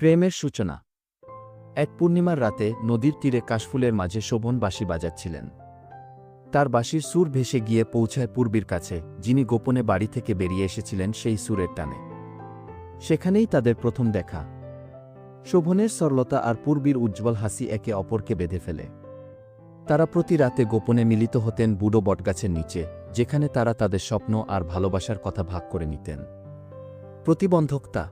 প্রেমের সূচনা। এক পূর্ণিমার রাতে নদীর তীরে কাশফুলের মাঝে শোভন বাঁশি বাজাচ্ছিলেন। তার বাঁশির সুর ভেসে গিয়ে পৌঁছায় পূর্বীর কাছে, যিনি গোপনে বাড়ি থেকে বেরিয়ে এসেছিলেন সেই সুরের টানে। সেখানেই তাদের প্রথম দেখা। শোভনের সরলতা আর পূর্বীর উজ্জ্বল হাসি একে অপরকে বেঁধে ফেলে। তারা প্রতি রাতে গোপনে মিলিত হতেন বুড়ো বটগাছের নিচে, যেখানে তারা তাদের স্বপ্ন আর ভালোবাসার কথা ভাগ করে নিতেন। প্রতিবন্ধকতা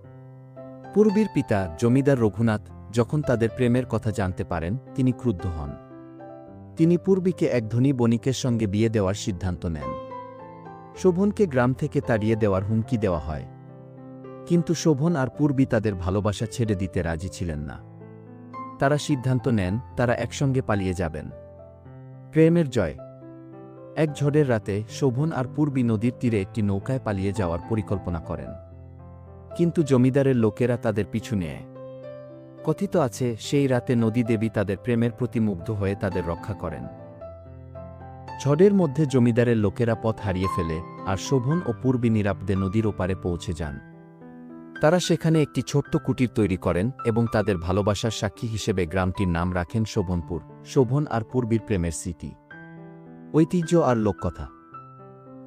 পূর্বীর পিতা জমিদার রঘুনাথ যখন তাদের প্রেমের কথা জানতে পারেন, তিনি ক্রুদ্ধ হন। তিনি পূর্বীকে এক ধনী বণিকের সঙ্গে বিয়ে দেওয়ার সিদ্ধান্ত নেন। শোভনকে গ্রাম থেকে তাড়িয়ে দেওয়ার হুমকি দেওয়া হয়। কিন্তু শোভন আর পূর্বী তাদের ভালোবাসা ছেড়ে দিতে রাজি ছিলেন না। তারা সিদ্ধান্ত নেন, তারা একসঙ্গে পালিয়ে যাবেন। প্রেমের জয়। এক ঝড়ের রাতে শোভন আর পূর্বী নদীর তীরে একটি নৌকায় পালিয়ে যাওয়ার পরিকল্পনা করেন। কিন্তু জমিদারের লোকেরা তাদের পিছু নেয়। কথিত আছে, সেই রাতে নদী দেবী তাদের প্রেমের প্রতি মুগ্ধ হয়ে তাদের রক্ষা করেন। ঝড়ের মধ্যে জমিদারের লোকেরা পথ হারিয়ে ফেলে, আর শোভন ও পূর্বী নিরাপদে নদীর ওপারে পৌঁছে যান। তারা সেখানে একটি ছোট্ট কুটির তৈরি করেন এবং তাদের ভালোবাসার সাক্ষী হিসেবে গ্রামটির নাম রাখেন শোভনপুর, শোভন আর পূর্বীর প্রেমের স্মৃতি। ঐতিহ্য আর লোককথা।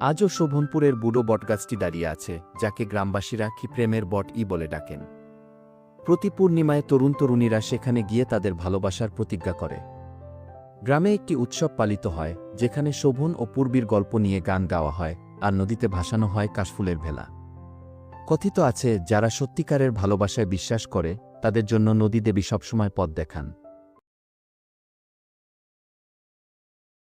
আজও শোভনপুরের বুড়ো বটগাছটি দাঁড়িয়ে আছে, যাকে গ্রামবাসীরা কি প্রেমের বট ই বলে ডাকেন। প্রতি পূর্ণিমায় তরুণ তরুণীরা সেখানে গিয়ে তাদের ভালোবাসার প্রতিজ্ঞা করে। গ্রামে একটি উৎসব পালিত হয়, যেখানে শোভন ও পূর্বীর গল্প নিয়ে গান গাওয়া হয়, আর নদীতে ভাসানো হয় কাশফুলের ভেলা। কথিত আছে, যারা সত্যিকারের ভালোবাসায় বিশ্বাস করে, তাদের জন্য নদী দেবী সবসময় পথ দেখান।